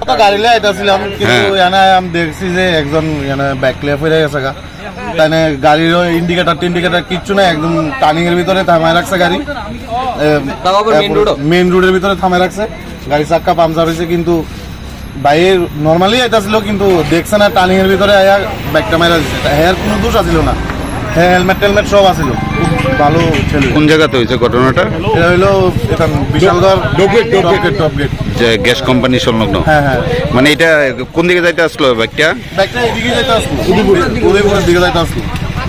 না গাড়ি আইতাছিলাম কিন্তু এনে আমি দেখছি যে একজন এনে ব্যাক লিয়ে হয়ে গেছে গা গাড়ির ইন্ডিকেটার টিন্ডিকেটার কিচ্ছু নাই একদম টার্নিং এর ভিতরে থামায় রাখছে গাড়ি মেইন রোডের ভিতরে থামায় রাখছে গাড়ি চাক্কা পাংচার হয়েছে কিন্তু বাইরে নর্মালি আইতাছিল কিন্তু দেখছে না টার্নিং এর ভিতরে আয়া ব্যাগটা মারা দিছে। হেয়ার কোনো দোষ আছিল না। হ্যাঁ হেলমেট টেলমেট সব আছিল। ভালো ছেলে। কোন জায়গাতে হয়েছে ঘটনাটা? এটা হইল এটা বিশালগড় টপগেট টপগেট টপগেট যে গ্যাস কোম্পানি সংলগ্ন? হ্যাঁ হ্যাঁ। মানে এটা কোন দিকে যাইতে আসলো ব্যাগটা ব্যাগটা এদিকে যাইতে আসলো। উদয়পুরের দিকে যাইতে আসলো।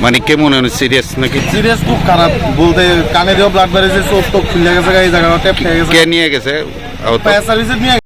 মানে কেমন সিরিয়াস নাকি? সিরিয়াস খুব খারাপ। বলতে কানে দিয়েও ব্লাড বেড়েছে চোখ টোক খুলে গেছে এই জায়গাটা টেপ খেয়ে গেছে। কে নিয়ে গেছে? Tô... Essa lista é minha.